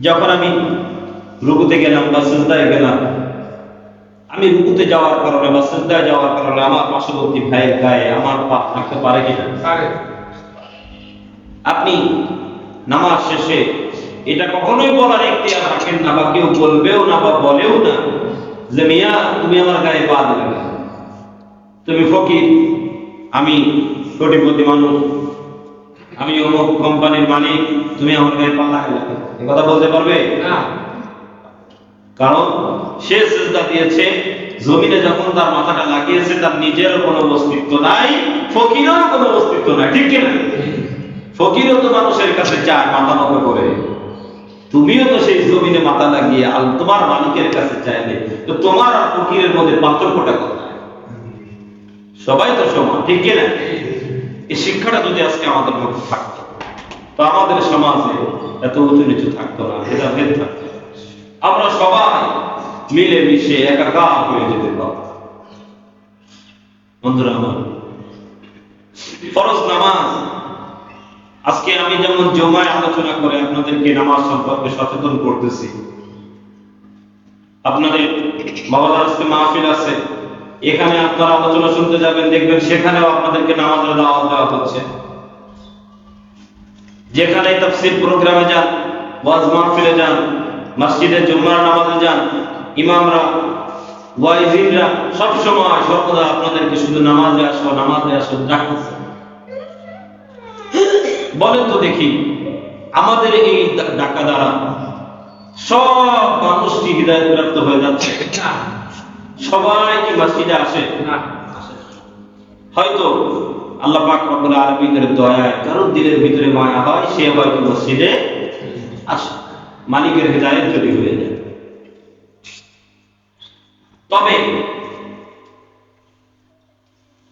যখন আমি রুকুতে গেলাম বা সিজদায় গেলাম আমি রুকুতে যাওয়ার কারণে বা সিজদায় যাওয়ার কারণে আমার পার্শ্ববর্তী ভাইয়ের গায়ে আমার পা থাকতে পারে কিনা? আপনি নামাজ শেষে এটা কখনোই বলার এখতিয়ার রাখেন না বা কেউ বলবেও না বা বলেও না যে মিয়া তুমি আমার গায়ে পা দেবে তুমি ফকির আমি কোটিপতি মানুষ। আমি অমুক কোম্পানির মালিক তুমি আমার গায়ে পা লাগালে এ কথা বলতে পারবে? না। কারণ সে সেজদা দিয়েছে জমিনে যখন তার মাথাটা লাগিয়েছে তার নিজের কোনো অস্তিত্ব নাই ফকিরেরও কোনো অস্তিত্ব নাই ঠিক কিনা? ফকিরও তো মানুষের কাছে চায় মাথা নত করে। তুমিও তো সেই জমিনে মাথা লাগিয়ে আর তোমার মালিকের কাছে চাইলে তো তোমার আর ফকিরের মধ্যে পার্থক্যটা কোথায়? সবাই তো সমান ঠিক কিনা? এই শিক্ষাটা যদি আজকে আমাদের মধ্যে থাকতো, তো আমাদের সমাজে এত উঁচু নিচু থাকতো না ভেদাভেদ থাকতো। আমরা সবাই মিলে মিশে একাকার হয়ে যেতে পারতাম। বন্ধুরা আমার, ফরজ নামাজ, আজকে আমি যেমন জমায় আলোচনা করে আপনাদেরকে নামাজ সম্পর্কে সচেতন করতেছি। আপনাদের বাবাদার আজকে মাহফিল আছে এখানে আপনারা আলোচনা শুনতে যাবেন, দেখবেন সেখানেও আপনাদেরকে নামাজের দাওয়াত দেওয়া হচ্ছে। যেখানে তাফসীর প্রোগ্রামে যান, ওয়াজ মাহফিলে যান, মসজিদে জুম্মার নামাজে যান, ইমামরা ওয়াইজিনরা সব সময় সর্বদা আপনাদেরকে শুধু নামাজে আসো নামাজে আসো, ডাকতেছে। বলেন তো দেখি, আমাদের এই ডাকা দ্বারা সব মানুষটি হৃদয় প্রাপ্ত হয়ে যাচ্ছে। সবাই কি মসজিদে আসে। না। হয়তো আল্লাহ পাক রব্বুল আলামিনের দয়ায় কারোর দিলের ভিতরে মায়া হয় সে হয়তো মসজিদে আসে। মালিকের হৃদায়ত যদি হয়ে যায়। তবে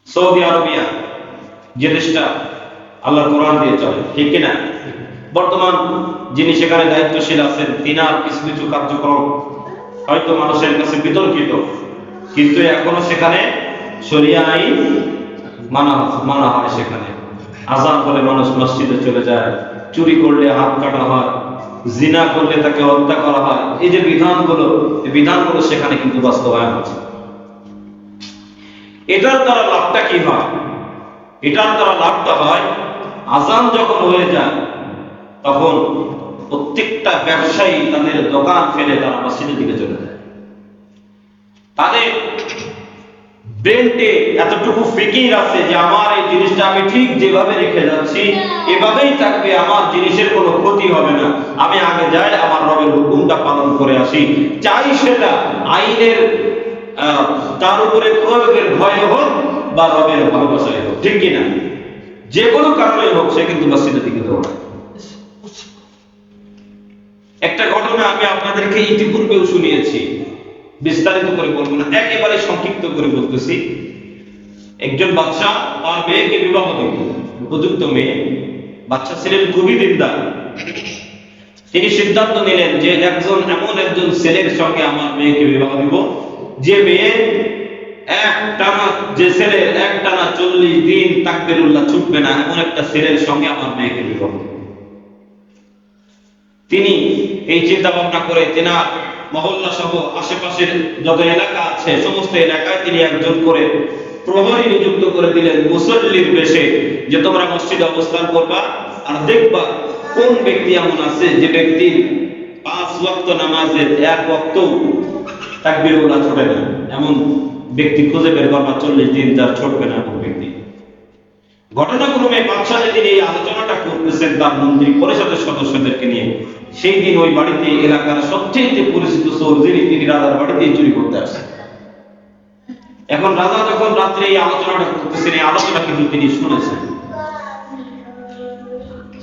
সৌদি আরবিয়া যে দেশটা আল্লাহর কোরআন দিয়ে চলে ঠিক কিনা? বর্তমান যিনি সেখানে দায়িত্বশীল আছেন তিনার কিছু কিছু কার্যক্রম হয়তো মানুষের কাছে বিতর্কিত। কিন্তু এখনও সেখানে শরিয়া আইন মানা মানা হয় সেখানে। আজান করে মানুষ মসজিদে চলে যায়, চুরি করলে হাত কাটা হয়, জিনা করলে তাকে হত্যা করা হয়। এই যে বিধানগুলো, এই বিধানগুলো সেখানে কিন্তু বাস্তবায়ন হচ্ছে। এটার দ্বারা লাভটা কি হয়? এটার দ্বারা লাভটা হয়, আজান যখন হয়ে যায়, তখন প্রত্যেকটা ব্যবসায়ী তাদের দোকান ফেলে তারা মসজিদের দিকে চলে যায়। তাদের ব্রেনটে এতটুকু ফিকির আছে যে আমার এই জিনিসটা আমি ঠিক যেভাবে রেখে যাচ্ছি, এভাবেই থাকবে, আমার জিনিসের কোনো ক্ষতি হবে না। আমি আগে যাই, আমার রবের হুকুমটা পালন করে আসি। চাই সেটা আইনের তার উপরে প্রয়োগের ভয়ে হোক বা রবের ভালোবাসায় হোক, ঠিক কিনা? যে কোনো কারণে হোক, সে কিন্তু মসজিদের দিকে দৌড়ায়। একটা ঘটনা আমি আপনাদেরকে ইতিপূর্বেও শুনিয়েছি। বিস্তারিত করে বলব না, একেবারে সংক্ষিপ্ত করে বলতেছি। একজন বাচ্চা, তার মেয়েকে বিবাহ দিল উপযুক্ত মেয়ে। বাচ্চা ছিলেন খুবই দিনদার তিনি সিদ্ধান্ত নিলেন যে একজন, এমন একজন ছেলের সঙ্গে আমার মেয়েকে বিবাহ দিব। যে মেয়ে এক টানা, যে ছেলে এক টানা চল্লিশ দিন তাকবিরুল্লাহ ছুটবে না, এমন একটা ছেলের সঙ্গে আমার মেয়েকে বিবাহ তিনি এই চিন্তা ভাবনা করে তেনার মহল্লা সহ আশেপাশের যত এলাকা আছে, সমস্ত এলাকায় তিনি একজন করে প্রহরী নিযুক্ত করে দিলেন মুসল্লির বেশে, যে তোমরা মসজিদে অবস্থান করবা আর দেখবা কোন ব্যক্তি এমন আছে যে ব্যক্তির পাঁচ ওয়াক্ত নামাজের এক ওয়াক্ত তাকবীরুল্লাহ ছোটে না। এমন ব্যক্তি খুঁজে বের করবা, চল্লিশ দিন যার ছুটবে না এমন ব্যক্তি। ঘটনাক্রমে বাদশাহ যেদিন এই আলোচনাটা করতেছেন তার মন্ত্রী পরিষদের সদস্যদেরকে নিয়ে। সেই দিন ওই বাড়িতে এলাকার সবচেয়ে পরিচিত চোর যিনি, তিনি রাজার বাড়িতে চুরি করতে আসেন এখন রাজা যখন রাত্রে এই আলোচনাটা করতেছেন, এই আলোচনা কিন্তু তিনি শুনেছেন।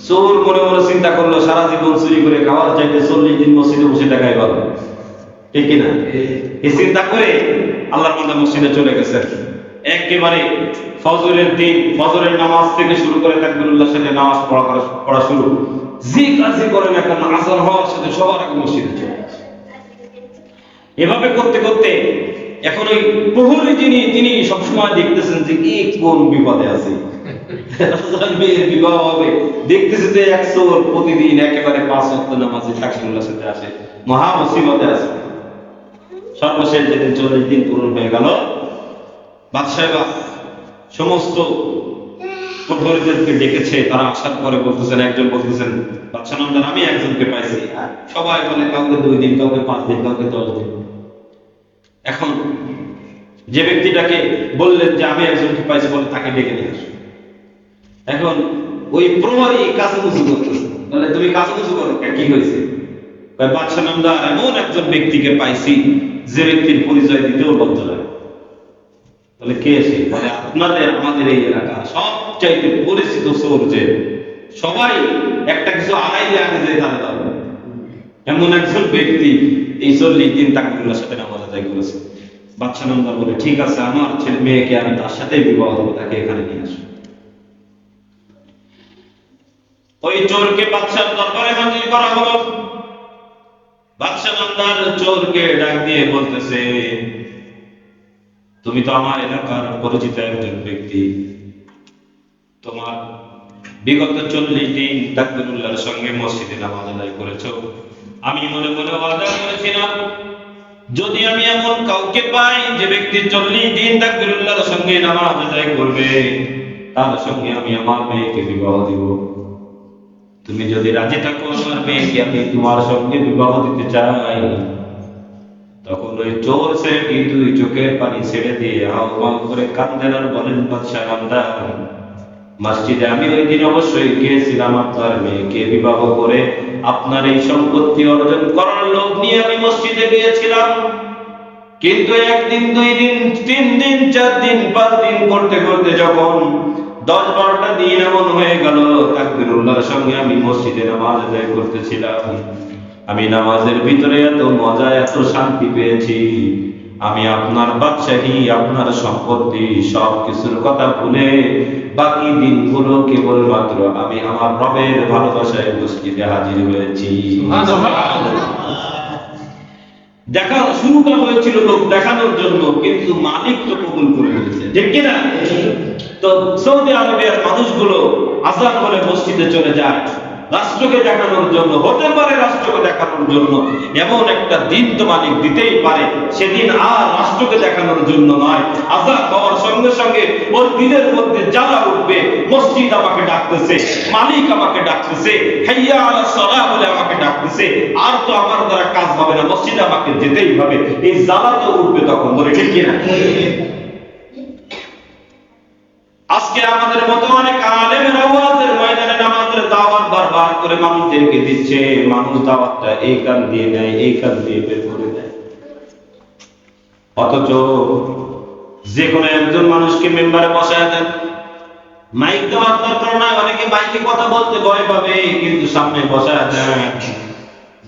চোর মনে মনে চিন্তা করল, সারা জীবন চুরি করে খাওয়ার চাইতে চল্লিশ দিন মসজিদে বসে টাকায় ভালো। ঠিক কিনা এই চিন্তা করে আল্লাহর বান্দা মসজিদে চলে গেছেন। একেবারে ফজরের দিন, ফজরের নামাজ থেকে শুরু করে তাকবীরুল্লাহ সাথে নামাজ পড়া শুরু। এভাবে করতে করতে এখন ওই প্রহরী যিনি, তিনি সবসময় দেখতেছেন যে কি কোন বিপদে আছে। বিবাহ হবে। দেখতেছি যে এক চোর প্রতিদিন একেবারে পাঁচ ওয়াক্ত নামাজে সাথে আসে। মহা মুসিবতে আছে। সর্বশেষ যেদিন চল্লিশ দিন পূরণ হয়ে গেল বাদশাহেবা সমস্ত প্রহরীদেরকে ডেকেছে, তারা আসার পরে বলতেছেন, একজন বলতেছেন বাদশাহ নন্দন, আমি একজনকে পাইছি। সবাই বলে, কাউকে দুই দিন, কাউকে পাঁচ দিন, কাউকে দশ দিন। এখন যে ব্যক্তিটাকে বললেন যে, আমি একজনকে পাইছি বলে তাকে ডেকে নিয়ে এখন ওই প্রহরী কাজুমুজু করতেছে বলে, তুমি কাজুমুজু করো কে? হয়েছে? বাদশাহ নামদার এমন একজন ব্যক্তিকে পাইছি যে ব্যক্তির পরিচয় দিতেও লজ্জা লাগে বলে কে সে? বলে আপনাদের, আমাদের এই এলাকা সবচাইতে পরিচিত চোর যে, সবাই একটা কিছু আড়াইলে আগে যে তারা দাঁড়াবে এমন একজন ব্যক্তি এই চল্লিশ দিন তাকবীরুল্লাহর সাথে নামাজ আদায় করেছে। বাচ্চা নামদার বলে, ঠিক আছে, আমার ছেলে মেয়েকে আমি তার সাথে বিবাহ দেবো, তাকে এখানে নিয়ে আসো। ওই চোরকে বাদশার দরবারে হাজির করা হলো। বাদশা নামদার চোরকে ডাক দিয়ে বলতেছে তুমি তো আমার এলাকার পরিচিত একজন ব্যক্তি। তোমার বিগত চল্লিশ দিন তাকবিরুল্লাহর সঙ্গে মসজিদে নামাজ আদায় করেছ। আমি মনে মনে ওয়াদা করেছিলাম, যদি আমি এমন কাউকে পাই যে ব্যক্তি চল্লিশ দিন তাকবিরুল্লাহর সঙ্গে নামাজ আদায় করবে, তার সঙ্গে আমি আমার মেয়েকে বিবাহ দিব। তুমি যদি রাজি থাকো আমার মেয়েকে, আমি তোমার সঙ্গে বিবাহ দিতে চাই। তখন ওই চোখের পানি ছেড়ে দিয়ে আহ্বান করে কান্দেন আর বলেন, বাদশাহ মসজিদে আমি ওই দিন অবশ্যই গিয়েছিলাম আপনার মেয়েকে বিবাহ করে। আপনার এই সম্পত্তি অর্জন করার লোভ নিয়ে আমি মসজিদে গিয়েছিলাম। কিন্তু একদিন, দুই দিন, তিন দিন, চার দিন, পাঁচ দিন করতে করতে যখন দশ বারোটা দিন এমন হয়ে গেল, তাকবিরুল্লাহর সঙ্গে আমি মসজিদে নামাজ আদায় করতেছিলাম। আমি নামাজের ভিতরে এত মজা এত শান্তি পেয়েছি। আমি আপনার বাদশাহী আপনার সম্পত্তি সব কিছুর কথা ভুলে বাকি দিনগুলো কেবলমাত্র আমি আমার রবের ভালোবাসায় মসজিদে হাজির হয়েছি। দেখা শুরুটা হয়েছিল লোক দেখানোর জন্য কিন্তু মালিক তো কবুল করে নিয়েছে। ঠিক কিনা? তো সৌদি আরবের মানুষগুলো আজান করে মসজিদে চলে যায়। রাষ্ট্রকে দেখানোর জন্য, হতে পারে রাষ্ট্রকে দেখানোর জন্য, এমন একটা দিন তো মালিক দিতেই পারে। সেদিন আর রাষ্ট্রকে দেখানোর জন্য নয়। আজান হওয়ার সঙ্গে সঙ্গে ওর দিনের মধ্যে জ্বালা উঠবে, মসজিদ আমাকে ডাকতেছে, মালিক আমাকে ডাকতেছে, হাইয়া আলা সালাহ বলে আমাকে ডাকতেছে। আর তো আমার দ্বারা কাজ হবে না, মসজিদে আমাকে যেতেই হবে। এই জ্বালা তো উঠবে তখন বলে ঠিক কিনা? আজকে আমাদের মতো অনেক আলেমের আওয়াজের ময়দানে নামাজের বারবার করে মানুষদেরকে দিচ্ছে, মানুষ দাওয়াতটা এই কান দিয়ে নেয়, এই কান দিয়ে বের করে দেয়। অথচ যে কোনো একজন মানুষকে মেম্বারে বসায় দেন। মাইক দেওয়ার দরকার নয় অনেকে মাইকে কথা বলতে ভয় পাবে, কিন্তু সামনে বসায় দেন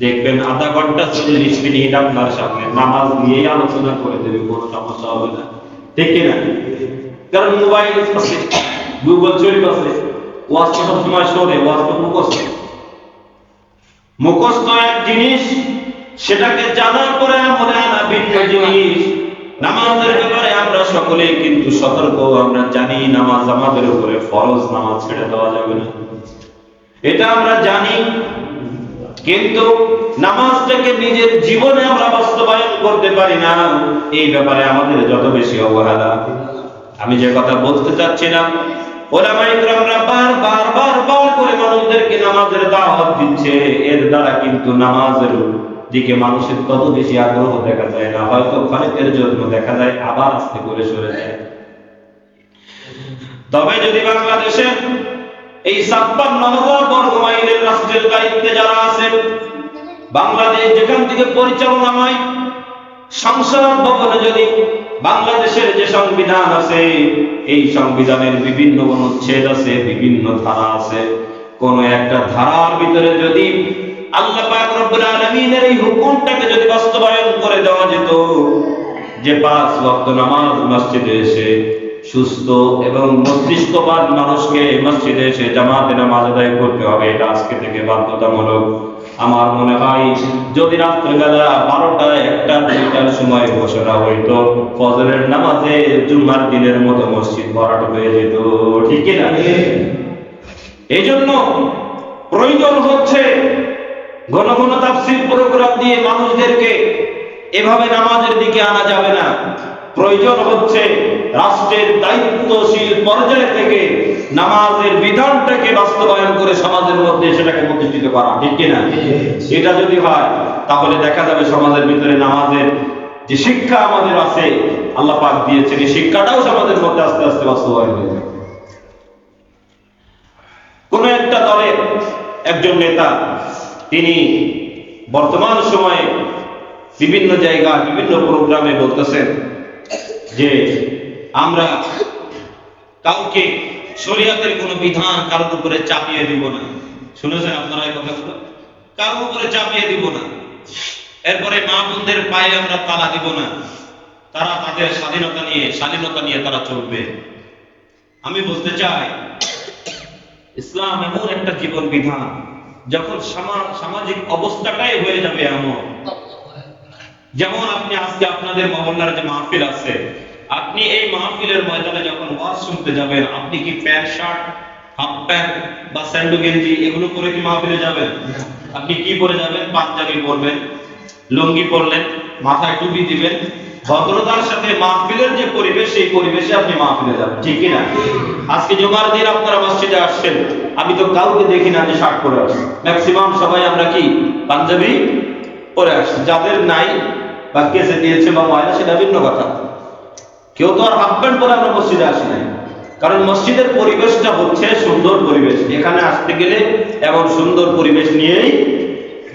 দেখবেন আধা ঘণ্টা চল্লিশ মিনিট আপনার সামনে নামাজ নিয়েই আলোচনা করে দেবে, কোনো সমস্যা হবে না। ঠিক কিনা? কারণ মোবাইল গুগল শরীফ আছে। ওয়াজ তো সবসময় শোনে ওয়াজ তো মুখস্থ। মুখস্থ এক জিনিস, সেটাকে জানার পরে আমলে আনা ভিন্ন জিনিস। নামাজের ব্যাপারে আমরা সকলেই কিন্তু সতর্ক, আমরা জানি নামাজ আমাদের উপরে ফরজ, নামাজ ছেড়ে দেওয়া যাবে না। এটা আমরা জানি, কিন্তু নামাজটাকে নিজের জীবনে আমরা বাস্তবায়ন করতে পারি না। এই ব্যাপারে আমাদের যত বেশি অবহেলা। আমি যে কথা বলতে চাচ্ছিলাম ওলামায়ে কেরামরা বারবার বারবার করে মানুষদেরকে নামাজের দাওয়াত দিচ্ছে। এর দ্বারা কিন্তু নামাজের দিকে মানুষের তত বেশি আগ্রহ দেখা যায় না। হয়তো ক্ষণিকের জন্য দেখা যায়, আবার আস্তে করে সরে যায়। তবে যদি বাংলাদেশে এই ছাপ্পান্ন হাজার বর্গ মাইলের রাষ্ট্রের দায়িত্বে যারা আছেন, বাংলাদেশ যেখান থেকে পরিচালনা হয়, সংসদ ভবনে যদি বাংলাদেশের যে সংবিধান আছে, এই সংবিধানের বিভিন্ন অনুচ্ছেদ আছে, বিভিন্ন ধারা আছে। কোন একটা ধারার ভিতরে যদি আল্লাহ পাক রব্বুল আলামিনের এই হুকুমটাকে যদি বাস্তবায়ন করে দেওয়া যেত, যে পাঁচ ওয়াক্ত নামাজ মসজিদে এসে সুস্থ এবং মানুষকে মসজিদে এসে জামাতে নামাজ আদায় করতে হবে, এটা আজকে থেকে বাধ্যতামূলক। আমার মনে হয় যদি রাত্রেবেলা বারোটা একটা দুইটার সময় ঘোষণা হইতো, ফজরের নামাজে জুম্মার দিনের মতো মসজিদ ভরাট হয়ে যেত, ঠিক না এই জন্য প্রয়োজন হচ্ছে ঘন ঘন তাফসির প্রোগ্রাম দিয়ে মানুষদেরকে এভাবে নামাজের দিকে আনা যাবে না। প্রয়োজন হচ্ছে রাষ্ট্রের দায়িত্বশীল পর্যায় থেকে নামাজের বিধানটাকে বাস্তবায়ন করে সমাজের মধ্যে সেটাকে প্রতিষ্ঠিত করা, ঠিক কিনা? এটা যদি হয়, তাহলে দেখা যাবে সমাজের ভিতরে নামাজের যে শিক্ষা আমাদের আছে, আল্লাহ পাক দিয়েছেন, এই শিক্ষাটাও সমাজের মধ্যে আস্তে আস্তে বাস্তবায়ন হয়ে যাবে। কোন একটা দলের একজন নেতা, তিনি বর্তমান সময়ে বিভিন্ন জায়গায় বিভিন্ন প্রোগ্রামে বলতেছেন যে আমরা কাউকে শরীয়তের কোনো বিধান কারোর উপরে চাপিয়ে দিব না। শুনেছেন আপনারা এই কথাগুলো? কারোর উপরে চাপিয়ে দিব না। এরপরে মা বোনদের পায়ে আমরা তালা দিব না। তারা তাদের স্বাধীনতা নিয়ে স্বাধীনতা নিয়ে তারা চলবে। আমি বলতে চাই, ইসলাম এমন একটা জীবন বিধান, যখন সামা- সামাজিক অবস্থাটাই হয়ে যাবে এমন। যেমন আপনি আজকে আপনাদের মহল্লার যে মাহফিল আছে, আপনি এই মাহফিলের ময়দানে যখন ওয়াজ শুনতে যাবেন, আপনি কি প্যান্ট, শার্ট, হাফ প্যান্ট বা স্যান্ডো, গেঞ্জি এগুলো পরে কি মাহফিলে যাবেন? আপনি কি পরে যাবেন? পাঞ্জাবি পরবেন, লুঙ্গি পরলেন, মাথায় টুপি দিবেন, ভদ্রতার সাথে মাহফিলের যে পরিবেশ, সেই পরিবেশে আপনি মাহফিলে যাবেন, ঠিক কি না আজকে জুমার দিন আপনারা মসজিদে আসছেন, আমি তো কাউকে দেখি না যে শার্ট পরে আসছে। ম্যাক্সিমাম সবাই আমরা কি, পাঞ্জাবি পরে আসছি, যাদের নাই বা কেসে দিয়েছে বা ময়লা সেটা ভিন্ন কথা। কেউ তো আর হাফ পরে আমরা মসজিদে আসি নাই। কারণ মসজিদের পরিবেশটা হচ্ছে সুন্দর পরিবেশ। এখানে আসতে গেলে এমন সুন্দর পরিবেশ নিয়েই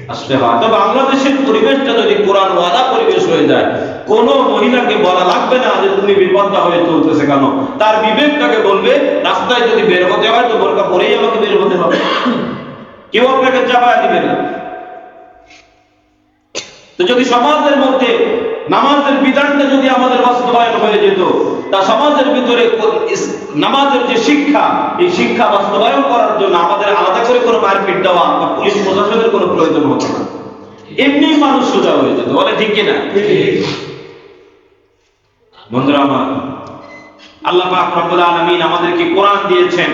আসতে হয়। তো বাংলাদেশের পরিবেশটা যদি কোরআন ওয়াদা পরিবেশ হয়ে যায়, কোন মহিলাকে বলা লাগবে না যে, তুমি বিপদটা হয়ে চলতেছে কেন? তার বিবেকটাকে বলবে, রাস্তায় যদি বের হতে হয়, তো বোরকা পরেই আমাকে বের হতে হবে। কেউ আপনাকে চাপায় দিবে না। তো যদি সমাজের মধ্যে নামাজের বিধানটা যদি আমাদের বাস্তবায়ন হয়ে যেত, তা সমাজের ভিতরে নামাজের যে শিক্ষা, এই শিক্ষা বাস্তবায়ন করার জন্য আমাদের আলাদা করে কোনো মারপিট দেওয়া বা পুলিশ প্রশাসনের কোনো প্রয়োজন হতো না। এমনি মানুষ সোজা হয়ে যেত, বলে ঠিক কিনা? বন্ধুরা আমার, আল্লাহ পাক রব্বুল আলামিন আমাদেরকে কোরআন দিয়েছেন।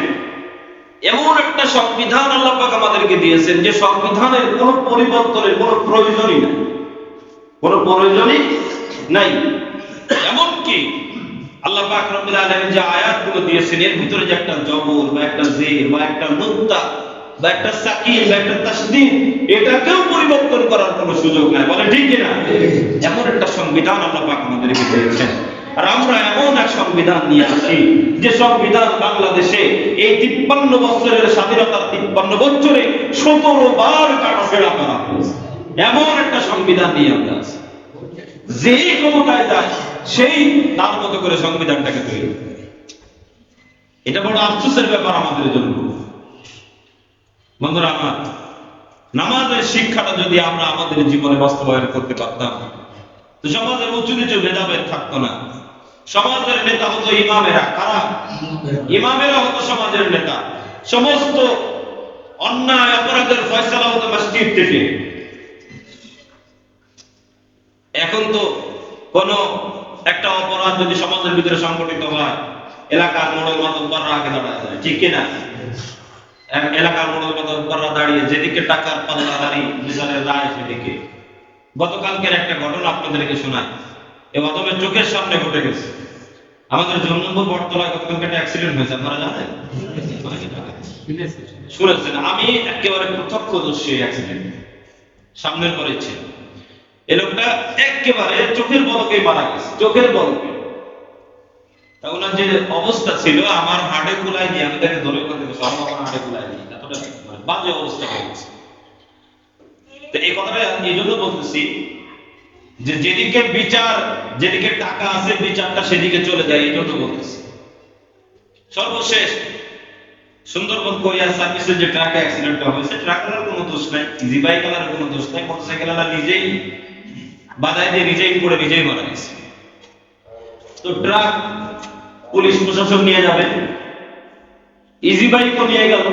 এমন একটা সংবিধান আল্লাহ পাক আমাদেরকে দিয়েছেন যে সংবিধানের কোনো পরিবর্তনের কোনো প্রয়োজনই নাই। কোনো প্রয়োজনই নাই। এমনকি আল্লাহ যে আয়াতগুলো দিয়েছেন, এর ভিতরে যে একটা জবর বা একটা জের বা একটা বা একটা বা একটা এটাকেও পরিবর্তন করার কোনো সুযোগ নাই। বলে ঠিক কিনা এমন একটা সংবিধান আল্লাহ পাক আমাদেরকে দিয়েছেন। আর আমরা এমন এক সংবিধান নিয়ে আসি, যে সংবিধান বাংলাদেশে এই তিপ্পান্ন বছরের স্বাধীনতার তিপ্পান্ন বছরে সতেরো বার কাটাফেরা করা হয়েছে এমন একটা সংবিধান নিয়ে আমরা আছি। যে ক্ষমতায় যায় সেই তার মতো করে সংবিধানটাকে তৈরি এটা বড় আফসোসের ব্যাপার আমাদের জন্য। বন্ধুরা, আমার নামাজের শিক্ষাটা যদি আমরা আমাদের জীবনে বাস্তবায়ন করতে পারতাম, তো সমাজের উঁচু নিচু ভেদাভেদ থাকতো না। সমাজের নেতা হতো ইমামেরা। কারা? ইমামেরা হতো সমাজের নেতা। সমস্ত অন্যায় অপরাধের ফয়সালা হতো মসজিদ থেকে। এখন তো কোন একটা অপরাধ যদি সমাজের ভিতরে সংগঠিত হয় এলাকার মোড়ল মাতব্বররা আগে দাঁড়ায় যায় ঠিক কিনা? এলাকার মোড়ল মাতব্বররা দাঁড়িয়ে যেদিকে টাকার পাল্লা দাঁড়িয়ে বিচারের রায় সেদিকে। গতকালকের একটা ঘটনা আপনাদেরকে শোনায় এ অদমের চোখের সামনে ঘটে গেছে। আমাদের জন্মভূ বটতলায় গতকালকে একটা অ্যাক্সিডেন্ট হয়েছে আপনারা জানেন? শুনেছেন? আমি একেবারে প্রত্যক্ষদর্শী অ্যাক্সিডেন্ট সামনের পরে ছিল। এ লোকটা একেবারে চোখের পলকে মারা গেছে, চোখের পলকে তা ওনার যে অবস্থা ছিল, আমার হাড়ে কুলাই দিয়ে আমি তাকে ধরে থেকে সব আমার হাড়ে কুলাই দিই এতটা মানে বাজে অবস্থা হয়ে গেছে। তো এই কথাটা এই জন্য বলতেছি যে যেদিকে বিচার, যেদিকে টাকা আছে বিচারটা সেদিকে চলে যায়, এই জন্য বলতেছি। সর্বশেষ, সুন্দরবন সার্ভিসের যে ট্রাক হয়েছে কোনো দোষ নাই ইজি বাইকের কোনো দোষ নাই নিজেই বাধায় দিয়ে নিজেই পড়ে, নিজেই মারা গেছে। তো ট্রাক পুলিশ প্রশাসন নিয়ে যাবে। ইজি বাইকও নিয়ে গেল।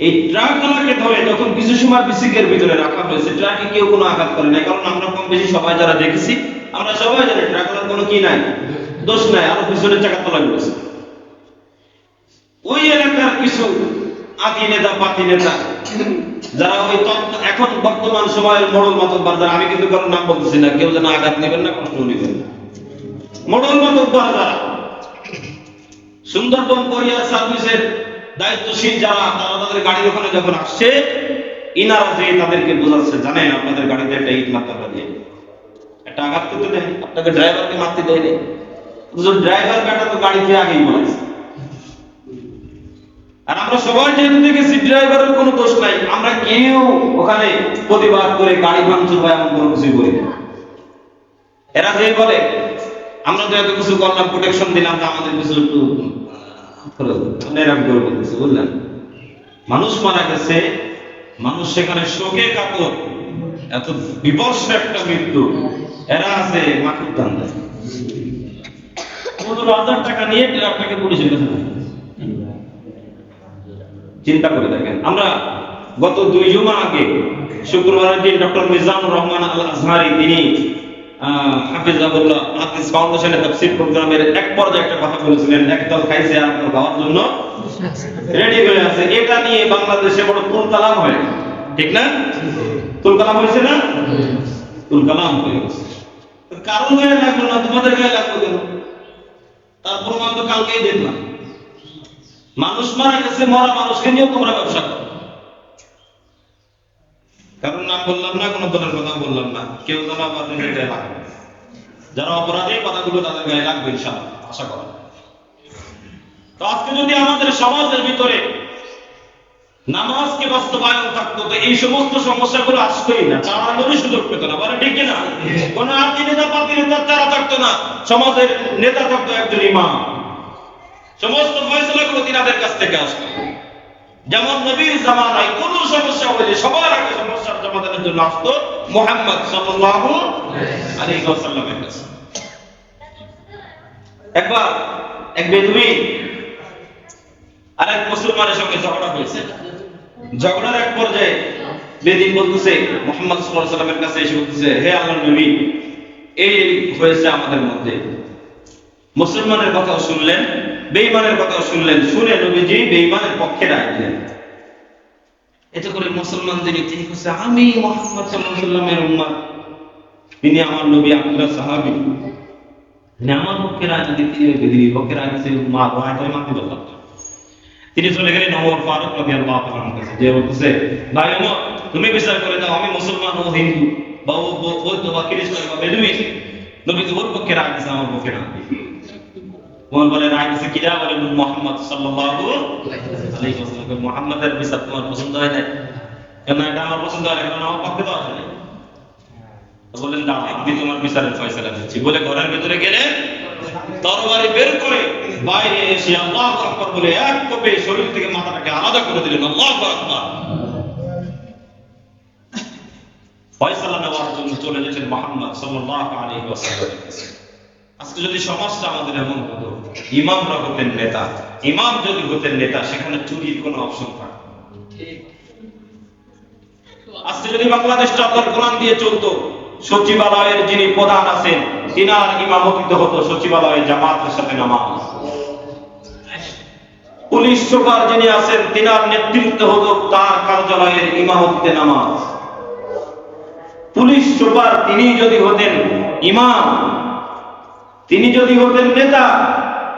এই ট্রাকগুলোকে ধরে যখন কিছু সময় বিসিকের ভিতরে রাখা হয়েছে ট্রাকে কেউ কোনো আঘাত করে নাই, কারণ আমরা কম বেশি সবাই যারা দেখেছি, আমরা সবাই জানি ট্রাকগুলোর কোনো কি নাই, দোষ নাই, আরও পিছনের চাকা তোলা রয়েছে ওই এলাকার কিছু আদি নেতা পাতি নেতা যারা ওই তৎ- এখন বর্তমান সময়ের মোড়ল মাতব্বার যারা, আমি কিন্তু কারোর নাম বলতেছি না, কেউ যেন আঘাত নেবেন না কষ্ট নেবেন না। মোড়ল মাতব্বার যারা, সুন্দরবন কোরিয়ার সার্ভিসের দায়িত্বশীল যারা, তারা তাদের গাড়ির ওখানে যখন আসছে, ইনারা যে তাদেরকে বোঝাচ্ছে, জানেন আপনাদের গাড়িতে একটা ইট মারতে হবে একটা আঘাত করতে দেয়। আপনাকে ড্রাইভারকে মারতে দেয়নি ড্রাইভার কাটা তো গাড়িতে আগেই বলেছে। আর আমরা সবাই যেহেতু দেখেছি ড্রাইভারের কোনো দোষ নাই, আমরা কেউ ওখানে প্রতিবাদ করে গাড়ি ভাঙচুর এমন কোনো কিছু করি। এরা যে বলে, আমরা তো এত কিছু করলাম প্রোটেকশন দিলাম, তো আমাদের কিছু একটু করে বলতেছে, বুঝলেন মানুষ মারা গেছে, মানুষ সেখানে শোকে কাতর এত বিবর্ষ একটা মৃত্যু, এরা আছে মাকুর দান পনেরো হাজার টাকা নিয়ে আপনাকে পুলিশের কাছে। চিন্তা করে দেখেন। আমরা গত দুই জুমা আগে শুক্রবারের দিন ডক্টর মিজানুর রহমান আল আজহারি তিনি আহ, হাফিজাবুল্লাহ হাফিজ ফাউন্ডেশনের প্রোগ্রামের এক পর্যায়ে একটা কথা বলেছিলেন একদল খাইছে আর খাওয়ার জন্য রেডি হয়ে আছে। এটা নিয়ে বাংলাদেশে বড় তুলকালাম হয় ঠিক না? তুলকালাম হয়েছে না? তুলকালাম হয়ে গেছে। কারণ লাগল না তোমাদের গায়ে লাগল কেন? তার প্রমাণ তো কালকেই দেখলাম। মানুষ মারা গেছে, মরা মানুষকে নিয়েও তোমরা ব্যবসা করো। কারণ নাম বললাম না, কোনো দলের কথা বললাম না। কেউ যেন আবার নিজের গায়ে লাগাবে যারা অপরাধী কথাগুলো তাদের গায়ে লাগবে ইনশাআল্লাহ, আশা করা তো আজকে যদি আমাদের সমাজের ভিতরে নামাজকে বাস্তবায়ন থাকতো, তো এই সমস্ত সমস্যাগুলো আসতোই না। চালানোরই সুযোগ পেত না, বলে ঠিক না কোন আদি নেতা পাতি নেতা চারা থাকতো না। সমাজের নেতা থাকতো একজন ইমাম। সমস্ত ফয়সলাগুলো তিনাদের কাছ থেকে আসতো যেমন নবীর জামানায় কোন সমস্যা হলে সবার আগে সমস্যার সমাধানের জন্য আসতো মোহাম্মদ সাল্লাল্লাহু আলাইহি ওয়াসাল্লামের কাছে। একবার এক বেদুই আর এক মুসলমানের সঙ্গে ঝগড়া হয়েছে। ঝগড়ার এক পর্যায়ে বেদিন বলতেছে, মোহাম্মদ সাল্লাল্লাহু আলাইহি কাছে এসে বলতেছে, হে আল্লাহর নবী, এই হয়েছে আমাদের মধ্যে মুসলমানের কথাও শুনলেন, বেঈমানের কথাও শুনলেন। শুনে নবীজি বেঈমানের পক্ষে রায় এতে করে মুসলমান যিনি, তিনি হচ্ছে আমি মোহাম্মদ ওয়াসাল্লামের উম্মত তিনি আমার নবী আপনার সাহাবী। আমার পক্ষে যদি তিনি বেদিনীর পক্ষে মা। তিনি চলে গেলেন ফারুক তাআলার কাছে। যে বলতেছে, ভাই তুমি বিচার করে দাও, আমি মুসলমান ও হিন্দু। বা ও বৌদ্ধ বা খ্রিস্টান বা নবী ওর পক্ষে দিচ্ছে আমার পক্ষে দিচ্ছে ওমর বলে রায় কিরা বলে মুহাম্মদ সাল্লাল্লাহু আলাইহি ওয়াসাল্লাম। তোমার পছন্দ হয় না কেন এটা আমার পছন্দ হয় কারণ আমার পক্ষে তো না দাও তোমার বিচারের ফয়সালা দিচ্ছি বলে ঘরের ভিতরে গেলে তরবারি বের করে বাইরে এসে আল্লাহ আকবার বলে এক কোপে শরীর থেকে মাথাটাকে আলাদা করে দিলেন। আল্লাহ আকবার। ফয়সালা নেওয়ার জন্য চলে যেতেন মোহাম্মদ সাল্লাল্লাহু আলাইহি ওয়াসাল্লামের কাছে আজকে যদি সমাজটা আমাদের এমন হতো ইমামরা হতেন নেতা। ইমাম যদি হতেন নেতা, সেখানে চুরির কোনো অপশন থাকতো। আজকে যদি বাংলাদেশটা আল্লাহর কোরআন দিয়ে চলতো, সচিবালয়ের যিনি প্রধান আছেন, তিনার ইমামতিতে হতো সচিবালয়ে জামাতের সাথে নামাজ। পুলিশ সুপার যিনি আছেন, তিনার নেতৃত্বে হতো তার কার্যালয়ের ইমামতিতে নামাজ। পুলিশ সুপার তিনি যদি হতেন ইমাম, তিনি যদি হতেন নেতা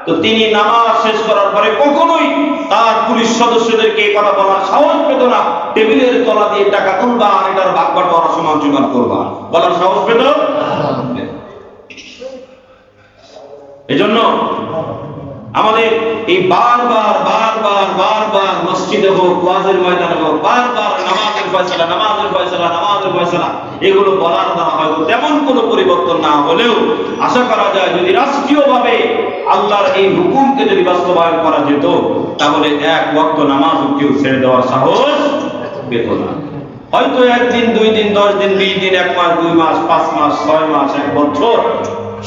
তো তিনি নামাজ শেষ করার পরে কখনোই তার পুলিশ সদস্যদেরকে এই কথা বলার সাহস পেত না। টেবিলের তলা দিয়ে টাকা তুলবা আর এটার ভাগ বাটোয়ারা সমান জোগান করবা। বলার সাহস পেত। এজন্য আমাদের এই বারবার বারবার বারবার মসজিদে হোক, ওয়াজের ময়দানে হোক, বারবার নামাজের ফয়সালা নামাজের ফয়সালা নামাজের ফয়সালা, এগুলো বলার দ্বারা হয়তো তেমন কোনো পরিবর্তন না হলেও আশা করা যায় যদি রাষ্ট্রীয়ভাবে আল্লাহর এই হুকুমকে যদি বাস্তবায়ন করা যেত, তাহলে এক ওয়াক্ত নামাজ কেউ ছেড়ে দেওয়ার সাহস পেত না। হয়তো একদিন, দুই দিন, দশ দিন, বিশ দিন, এক মাস, দুই মাস, পাঁচ মাস, ছয় মাস, এক বছর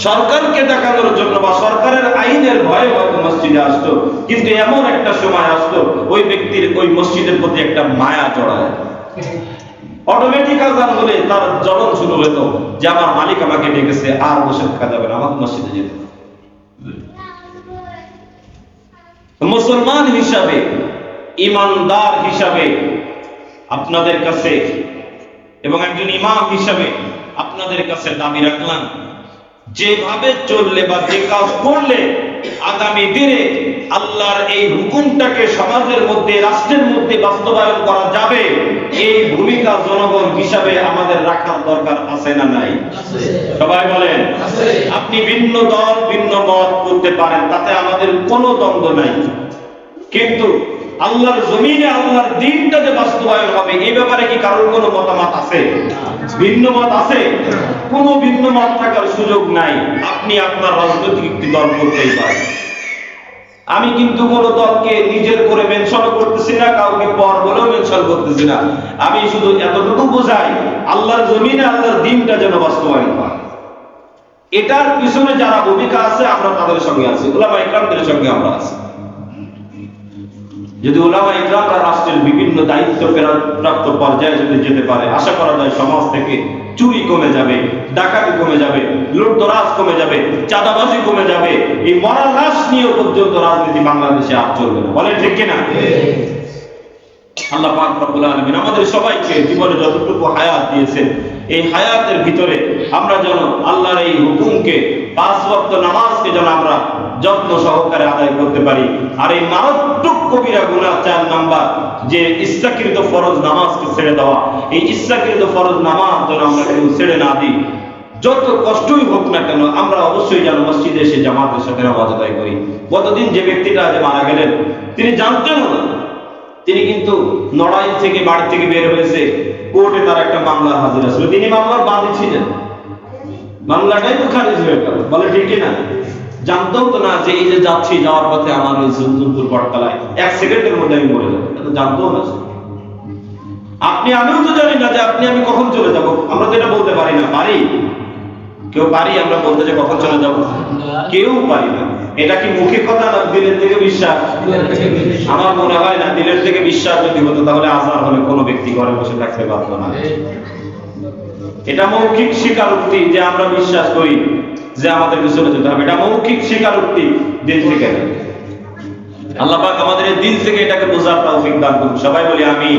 সরকারকে দেখানোর জন্য বা সরকারের আইনের ভয়ে হয়তো মসজিদে আসতো, কিন্তু এমন একটা সময় আসতো, ওই ব্যক্তির ওই মসজিদের প্রতি একটা মায়া জড়ায়। অটোমেটিক আজান তার শুরু যে আমার মালিক আমাকে ডেকেছে আর বসে যাবে না মসজিদে যেতে মুসলমান হিসাবে, ইমানদার হিসাবে আপনাদের কাছে এবং একজন ইমাম হিসাবে আপনাদের কাছে দাবি রাখলাম যেভাবে চললে বা যে কাজ করলে আগামী দিনে আল্লাহর এই হুকুমটাকে সমাজের মধ্যে রাষ্ট্রের মধ্যে বাস্তবায়ন করা যাবে এই ভূমিকা জনগণ হিসাবে আমাদের রাখার দরকার আছে না নাই? সবাই বলেন আপনি ভিন্ন দল ভিন্ন মত করতে পারেন তাতে আমাদের কোনো দ্বন্দ্ব নাই। কিন্তু আল্লাহর জমিনে আল্লাহর দিনটা যে বাস্তবায়ন হবে, এই ব্যাপারে কি কারোর কোনো মতামত আছে? ভিন্ন মত আছে? কোনো ভিন্ন মত থাকার সুযোগ নাই। আপনি আপনার রাজনৈতিক একটি দল করতেই পারেন। আমি কিন্তু কোন দলকে নিজের করে মেনশন করতেছি না, কাউকে পর বলেও মেনশন করতেছি না। আমি শুধু এতটুকু বোঝাই, আল্লাহর জমিনে আল্লাহর দিনটা যেন বাস্তবায়ন হয়। এটার পিছনে যারা ভূমিকা আছে, আমরা তাদের সঙ্গে আছি। ওলামা ইকরামদের সঙ্গে আমরা আছি। যদি ওলামা ইকরামরা রাষ্ট্রের বিভিন্ন দায়িত্ব প্রা- প্রাপ্ত পর্যায়ে যদি যেতে পারে, আশা করা যায় সমাজ থেকে চুরি কমে যাবে, ডাকাতি কমে যাবে, লুটতরাজ কমে যাবে, চাঁদাবাজি কমে যাবে। এই মরা লাশ নিয়ে পর্যন্ত রাজনীতি বাংলাদেশে আর চলবে না। বলেন ঠিক কিনা? আল্লাহ পাক রব্বুল আলামিন আমাদের সবাইকে জীবনে যতটুকু হায়াত দিয়েছেন, এই হায়াতের ভিতরে আমরা যেন আল্লাহর এই হুকুমকে পাঁচ ওয়াক্ত নামাজকে যেন আমরা যত্ন সহকারে আদায় করতে পারি। আর এই মারাত্মক কবিরা গুনাহ চার নাম্বার, যে ইচ্ছাকৃত ফরজ নামাজকে ছেড়ে দেওয়া। এই ইচ্ছাকৃত ফরজ নামাজ যেন আমরা কেউ ছেড়ে না দিই। যত কষ্টই হোক না কেন, আমরা অবশ্যই যেন মসজিদে এসে জামাতের সাথে নামাজ আদায় করি। গতদিন যে ব্যক্তিটা আজ মারা গেলেন, তিনি জানতেন না। তিনি কিন্তু নড়াইল থেকে বাড়ি থেকে বের হয়েছে। কোর্টে তার একটা মামলা হাজির আসলো তিনি মামলার বাদী ছিলেন। মামলাটাই তো খারিজ হয়ে গেল। বলে ঠিক না জানতাম তো না যে এই যে যাচ্ছি, যাওয়ার পথে আমার ওই জুলজুলপুর বটতলায়। এক সেকেন্ডের মধ্যে আমি মরে যাব। এটা জানতাম না আপনি, আমিও তো জানি না যে আপনি, আমি কখন চলে যাব। আমরা তো এটা বলতে পারি না। পারি? কেউ পারি? আমরা বলতে যে কখন চলে যাব? কেউ পারি না। এটা কি মুখে কথা না দিলের থেকে বিশ্বাস? আমার মনে হয় না, দিলের থেকে বিশ্বাস যদি হতো, তাহলে আজার হলে কোনো ব্যক্তি ঘরে বসে থাকতে পারত না। এটা মৌখিক স্বীকারোক্তি যে আমরা বিশ্বাস করি যে আমাদের চলে যেতে হবে। এটা মৌখিক স্বীকারোক্তি দিন থেকে। আল্লাহ পাক আমাদের দিন থেকে এটাকে বোঝার তৌফিক দান করুন। সবাই বলি আমি